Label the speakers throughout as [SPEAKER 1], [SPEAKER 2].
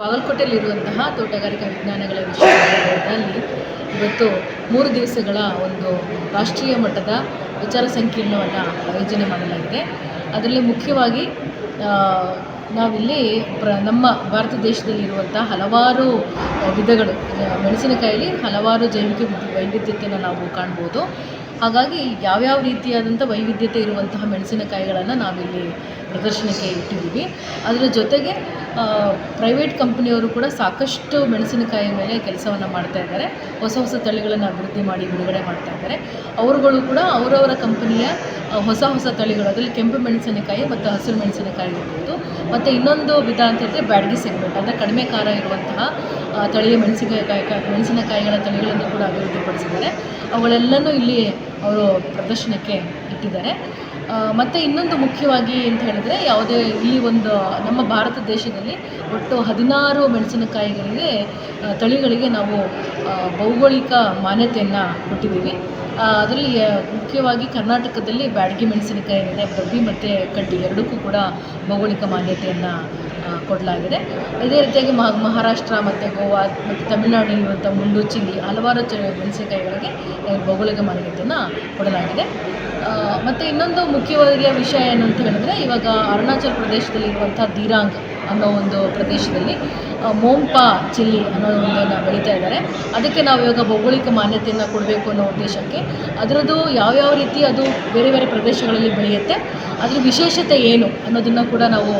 [SPEAKER 1] ಬಾಗಲಕೋಟೆಯಲ್ಲಿರುವಂತಹ ತೋಟಗಾರಿಕಾ ವಿಜ್ಞಾನಗಳ ವಿಶ್ವವಿದ್ಯಾಲಯದಲ್ಲಿ ಇವತ್ತು ಮೂರು ದಿವಸಗಳ ಒಂದು ರಾಷ್ಟ್ರೀಯ ಮಟ್ಟದ ವಿಚಾರ ಸಂಕೀರ್ಣವನ್ನು ಆಯೋಜನೆ ಮಾಡಲಾಗಿದೆ. ಅದರಲ್ಲಿ ಮುಖ್ಯವಾಗಿ ನಾವಿಲ್ಲಿ ಪ್ರ, ನಮ್ಮ ಭಾರತ ದೇಶದಲ್ಲಿರುವಂಥ ಹಲವಾರು ವಿಧಗಳು ಮೆಣಸಿನಕಾಯಲ್ಲಿ ಹಲವಾರು ಜೈವಿಕ ವೈವಿಧ್ಯತೆಯನ್ನು ನಾವು ಕಾಣ್ಬೋದು. ಹಾಗಾಗಿ ಯಾವ್ಯಾವ ರೀತಿಯಾದಂಥ ವೈವಿಧ್ಯತೆ ಇರುವಂತಹ ಮೆಣಸಿನಕಾಯಿಗಳನ್ನು ನಾವಿಲ್ಲಿ ಪ್ರದರ್ಶನಕ್ಕೆ ಇಟ್ಟಿದ್ದೀವಿ. ಅದರ ಜೊತೆಗೆ ಪ್ರೈವೇಟ್ ಕಂಪ್ನಿಯವರು ಕೂಡ ಸಾಕಷ್ಟು ಮೆಣಸಿನಕಾಯಿ ಮೇಲೆ ಕೆಲಸವನ್ನು ಮಾಡ್ತಾ ಇದ್ದಾರೆ. ಹೊಸ ಹೊಸ ತಳಿಗಳನ್ನು ಅಭಿವೃದ್ಧಿ ಮಾಡಿ ಬಿಡುಗಡೆ ಮಾಡ್ತಾ ಇದ್ದಾರೆ. ಅವರುಗಳು ಕೂಡ ಅವರವರ ಕಂಪನಿಯ ಹೊಸ ಹೊಸ ತಳಿಗಳು, ಅದರಲ್ಲಿ ಕೆಂಪು ಮೆಣಸಿನಕಾಯಿ ಮತ್ತು ಹಸಿರು ಮೆಣಸಿನಕಾಯಿ ಇರ್ಬೋದು. ಮತ್ತು ಇನ್ನೊಂದು ವಿಧ ಅಂತ ಹೇಳಿದ್ರೆ ಬ್ಯಾಡಗಿ ಸೆಗ್ಮೆಂಟ್, ಅಂದರೆ ಕಡಿಮೆ ಖಾರ ಇರುವಂತಹ ತಳಿಯ ಮೆಣಸಿನಕಾಯಿ, ಮೆಣಸಿನಕಾಯಿಗಳ ತಳಿಗಳನ್ನು ಕೂಡ ಅಭಿವೃದ್ಧಿಪಡಿಸಿದ್ದಾರೆ. ಅವುಗಳೆಲ್ಲನೂ ಇಲ್ಲಿ ಅವರು ಪ್ರದರ್ಶನಕ್ಕೆ ಇಟ್ಟಿದ್ದಾರೆ. ಮತ್ತು ಇನ್ನೊಂದು ಮುಖ್ಯವಾಗಿ ಅಂತ ಹೇಳಿದ್ರೆ ಯಾವುದೇ ಈ ಒಂದು ನಮ್ಮ ಭಾರತ ದೇಶದಲ್ಲಿ ಒಟ್ಟು ಹದಿನಾರು ಮೆಣಸಿನಕಾಯಿಗಳಿಗೆ ತಳಿಗಳಿಗೆ ನಾವು ಭೌಗೋಳಿಕ ಮಾನ್ಯತೆಯನ್ನು ಕೊಟ್ಟಿದ್ದೀವಿ. ಅದರಲ್ಲಿ ಮುಖ್ಯವಾಗಿ ಕರ್ನಾಟಕದಲ್ಲಿ ಬ್ಯಾಡಗಿ ಮೆಣಸಿನಕಾಯಿ ಇದೆ ಡಬ್ಬಿ ಮತ್ತು ಕಡ್ಡಿ ಎರಡಕ್ಕೂ ಕೂಡ ಭೌಗೋಳಿಕ ಮಾನ್ಯತೆಯನ್ನು ಕೊಡಲಾಗಿದೆ. ಇದೇ ರೀತಿಯಾಗಿ ಮಹ ಮಹಾರಾಷ್ಟ್ರ ಮತ್ತು ಗೋವಾ ಮತ್ತು ತಮಿಳುನಾಡಿನಲ್ಲಿರುವಂಥ ಮುಳ್ಳು ಚಿಲ್ಲಿ ಹಲವಾರು ಚ ಮೆಣಸಿನಕಾಯಿಗಳಿಗೆ ಭೌಗೋಳಿಕ ಮಾನ್ಯತೆಯನ್ನು ಕೊಡಲಾಗಿದೆ. ಮತ್ತು ಇನ್ನೊಂದು ಮುಖ್ಯವಾದ ವಿಷಯ ಏನು ಅಂತ ಹೇಳಿದ್ರೆ ಇವಾಗ ಅರುಣಾಚಲ ಪ್ರದೇಶದಲ್ಲಿರುವಂಥ ದಿರಾಂಗ್ ಅನ್ನೋ ಒಂದು ಪ್ರದೇಶದಲ್ಲಿ ಮೋಂಪಾ ಚಿಲ್ಲಿ ಅನ್ನೋ ಒಂದನ್ನು ಬೆಳೀತಾ ಇದ್ದಾರೆ. ಅದಕ್ಕೆ ನಾವು ಇವಾಗ ಭೌಗೋಳಿಕ ಮಾನ್ಯತೆಯನ್ನು ಕೊಡಬೇಕು ಅನ್ನೋ ಉದ್ದೇಶಕ್ಕೆ ಅದರದ್ದು ಯಾವ್ಯಾವ ರೀತಿ ಅದು ಬೇರೆ ಬೇರೆ ಪ್ರದೇಶಗಳಲ್ಲಿ ಬೆಳೆಯುತ್ತೆ, ಅದ್ರ ವಿಶೇಷತೆ ಏನು ಅನ್ನೋದನ್ನು ಕೂಡ ನಾವು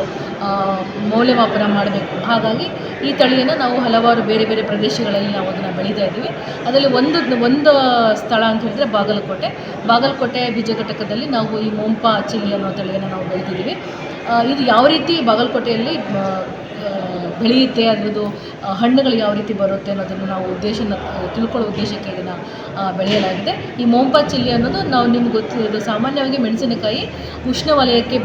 [SPEAKER 1] ಮೌಲ್ಯಮಾಪನ ಮಾಡಬೇಕು. ಹಾಗಾಗಿ ಈ ತಳಿಯನ್ನು ನಾವು ಹಲವಾರು ಬೇರೆ ಬೇರೆ ಪ್ರದೇಶಗಳಲ್ಲಿ ನಾವು ಅದನ್ನು ಬೆಳೀತಾ ಇದ್ದೀವಿ. ಅದರಲ್ಲಿ ಒಂದು ಒಂದು ಸ್ಥಳ ಅಂತ ಹೇಳಿದ್ರೆ ಬಾಗಲಕೋಟೆ. ಬಾಗಲಕೋಟೆ ಬೀಜ ಘಟಕದಲ್ಲಿ ನಾವು ಈ ಮೋಂಪಾ ಚಿಲ್ಲಿ ಅನ್ನೋ ತಳಿಯನ್ನು ನಾವು ಬೆಳೆದಿದ್ದೀವಿ ಇದು ಯಾವ ರೀತಿ ಬಾಗಲಕೋಟೆಯಲ್ಲಿ ಬೆಳೆಯುತ್ತೆ ಅದರದ್ದು ಹಣ್ಣುಗಳು ಯಾವ ರೀತಿ ಬರುತ್ತೆ ಅನ್ನೋದನ್ನು ನಾವು ಉದ್ದೇಶನ ತಿಳ್ಕೊಳ್ಳೋ ಉದ್ದೇಶಕ್ಕೆ ಇದನ್ನು ಬೆಳೆಯಲಾಗಿದೆ. ಈ ಮೋಂಪಾ ಚಿಲ್ಲಿ ಅನ್ನೋದು ನಾವು ನಿಮ್ಗೆ ಗೊತ್ತಿರೋದು ಸಾಮಾನ್ಯವಾಗಿ ಮೆಣಸಿನಕಾಯಿ ಉಷ್ಣವಲಯಕ್ಕೆ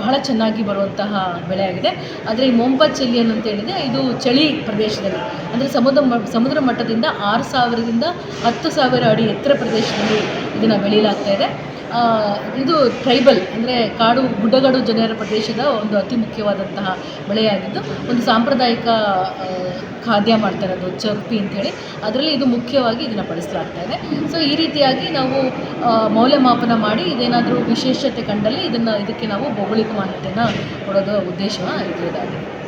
[SPEAKER 1] ಬಹಳ ಚೆನ್ನಾಗಿ ಬರುವಂತಹ ಬೆಳೆಯಾಗಿದೆ. ಆದರೆ ಈ ಮೋಂಪಾ ಚಿಲ್ಲಿ ಅಂತ ಹೇಳಿದರೆ ಇದು ಚಳಿ ಪ್ರದೇಶದಲ್ಲಿ, ಅಂದರೆ ಸಮುದ್ರ ಸಮುದ್ರ ಮಟ್ಟದಿಂದ ಆರು ಸಾವಿರದಿಂದ ಹತ್ತು ಸಾವಿರ ಅಡಿ ಎತ್ತರ ಪ್ರದೇಶದಲ್ಲಿ ಇದನ್ನು ಬೆಳೆಯಲಾಗ್ತಾ ಇದೆ. ಇದು ಟ್ರೈಬಲ್, ಅಂದರೆ ಕಾಡು, ಗುಡ್ಡಗಾಡು ಜನರ ಪ್ರದೇಶದ ಒಂದು ಅತಿ ಮುಖ್ಯವಾದಂತಹ ಬೆಳೆಯಾಗಿದ್ದು ಒಂದು ಸಾಂಪ್ರದಾಯಿಕ ಖಾದ್ಯ ಮಾಡ್ತಾರೆ ಅದು ಚರ್ಪಿ ಅಂತೇಳಿ ಅದರಲ್ಲಿ ಇದು ಮುಖ್ಯವಾಗಿ ಇದನ್ನು ಬಳಸಲಾಗ್ತಾ ಇದೆ. ಸೊ ಈ ರೀತಿಯಾಗಿ ನಾವು ಮೌಲ್ಯಮಾಪನ ಮಾಡಿ ಇದೇನಾದರೂ ವಿಶೇಷತೆ ಕಂಡಲ್ಲಿ ಇದನ್ನು, ಇದಕ್ಕೆ ನಾವು ಭೌಗೋಳಿಕ ಮಾನ್ಯತೆಯನ್ನು ಕೊಡೋದು ಉದ್ದೇಶ ಇದರದಾಗಿದೆ